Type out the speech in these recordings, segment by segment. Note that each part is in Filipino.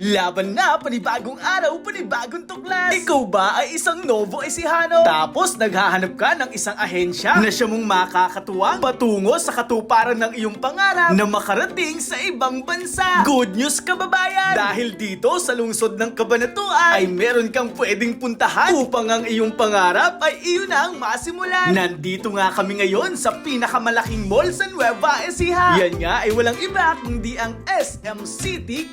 Laban na, panibagong araw, panibagong tuklas. Ikaw ba ay isang Novo Ecijano? Tapos naghahanap ka ng isang ahensya na siya mong makakatuwang patungo sa katuparan ng iyong pangarap na makarating sa ibang bansa. Good news kababayan! Dahil dito sa lungsod ng Kabanatuan ay meron kang pwedeng puntahan upang ang iyong pangarap ay iyon na ang masimulan. Nandito nga kami ngayon sa pinakamalaking mall sa Nueva Ecija. Yan nga ay walang iba kundi ang SM City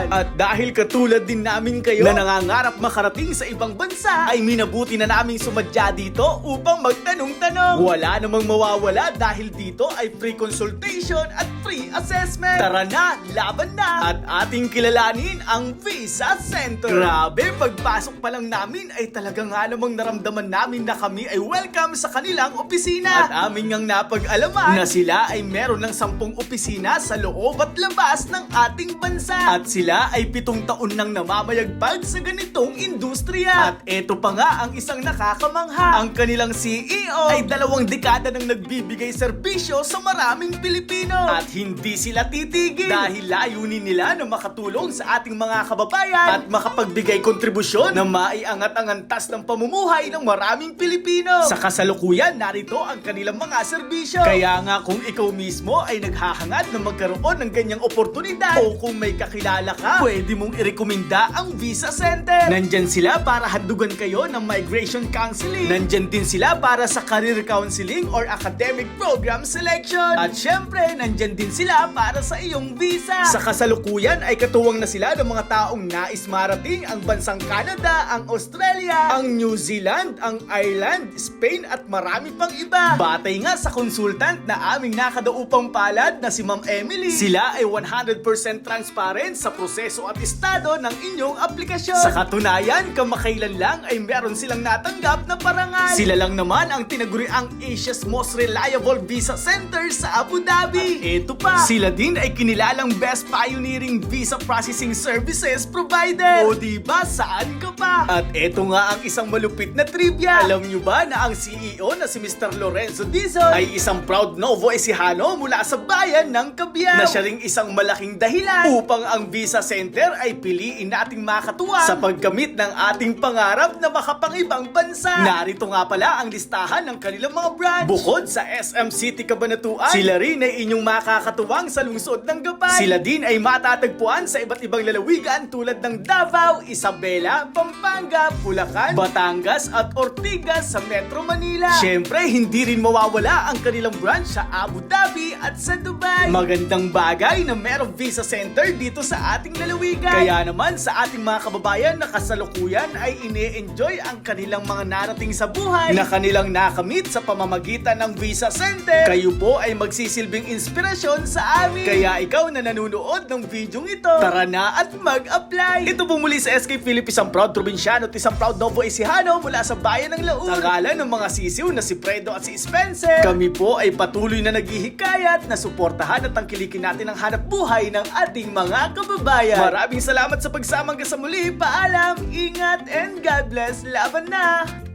Cabanatuan. At dahil katulad din namin kayo na nangangarap makarating sa ibang bansa, ay minabuti na naming sumadya dito upang magtanong-tanong. Wala namang mawawala dahil dito ay free consultation at free assessment. Tara na, laban na! At ating kilalanin ang Visa Center. Grabe, pagpasok pa lang namin ay talaga nga namang naramdaman namin na kami ay welcome sa kanilang opisina. At aming ngang napag-alaman na sila ay meron ng sampung opisina sa loob at labas ng ating bansa. At sila ay pitong taon nang namamayagpag sa ganitong industriya. At eto pa nga ang isang nakakamangha. Ang kanilang CEO ay dalawang dekada nang nagbibigay serbisyo sa maraming Pilipino. At hindi sila titigil dahil layunin nila na makatulong sa ating mga kababayan at makapagbigay kontribusyon na maiangat ang antas ng pamumuhay ng maraming Pilipino. Sa kasalukuyan, narito ang kanilang mga serbisyo. Kaya nga kung ikaw mismo ay naghahangad na magkaroon ng ganyang oportunidad o kung may kakilala ka, pwede mong irekomenda ang Visa Center. Nandyan sila para handugan kayo ng migration counseling. Nandyan din sila para sa career counseling or academic program selection. At syempre, nandyan din sila para sa iyong visa. Sa kasalukuyan ay katuwang na sila ng mga taong nais marating ang bansang Canada, ang Australia, ang New Zealand, ang Ireland, Spain at marami pang iba. Batay nga sa consultant na aming nakadaupang palad na si Ma'am Emily, sila ay 100% transparent sa proseso at estado ng inyong aplikasyon. Sa katunayan, kamakailan lang ay meron silang natanggap na parangal. Sila lang naman ang tinaguri ang Asia's most reliable visa center sa Abu Dhabi. At eto pa, sila din ay kinilalang best pioneering visa processing services provider. O diba, saan ka pa? At eto nga ang isang malupit na trivia. Alam nyo ba na ang CEO na si Mr. Lorenzo Dizon ay isang proud Novo Ecijano mula sa bayan ng Cabiao na siya ring isang malaking dahilan upang ang Visa Center ay piliin nating makatuwa sa pagkamit ng ating pangarap na makapangibang bansa. Narito nga pala ang listahan ng kanilang mga branch. Bukod sa SM City Cabanatuan, sila rin ay inyong makakatuwang sa lungsod ng Gapay. Sila din ay matatagpuan sa iba't ibang lalawigan tulad ng Davao, Isabela, Pampanga, Bulacan, Batangas at Ortigas sa Metro Manila. Siyempre, hindi rin mawawala ang kanilang branch sa Abu Dhabi at sa Dubai. Magandang bagay na merong visa center dito sa ating lalawigan. Kaya naman sa ating mga kababayan na kasalukuyan ay ine-enjoy ang kanilang mga narating sa buhay na kanilang nakamit sa pamamagitan ng visa center. Kayo po ay magsisilbing inspirasyon sa amin. Kaya ikaw na nanonood ng video ito, tara na at mag-apply. Ito po muli sa SK Philippines, isang proud probinsyano at isang proud Novo Ecijano mula sa bayan ng Laur. Sa ngalan ng mga sisiw na si Fredo at si Spencer, kami po ay patuloy na naghihikayat na suportahan at tangkilikin natin ang hanap buhay ng ating mga kababayan. Maraming salamat sa pagsamang ka sa muli. Paalam, ingat, and God bless. Laban na!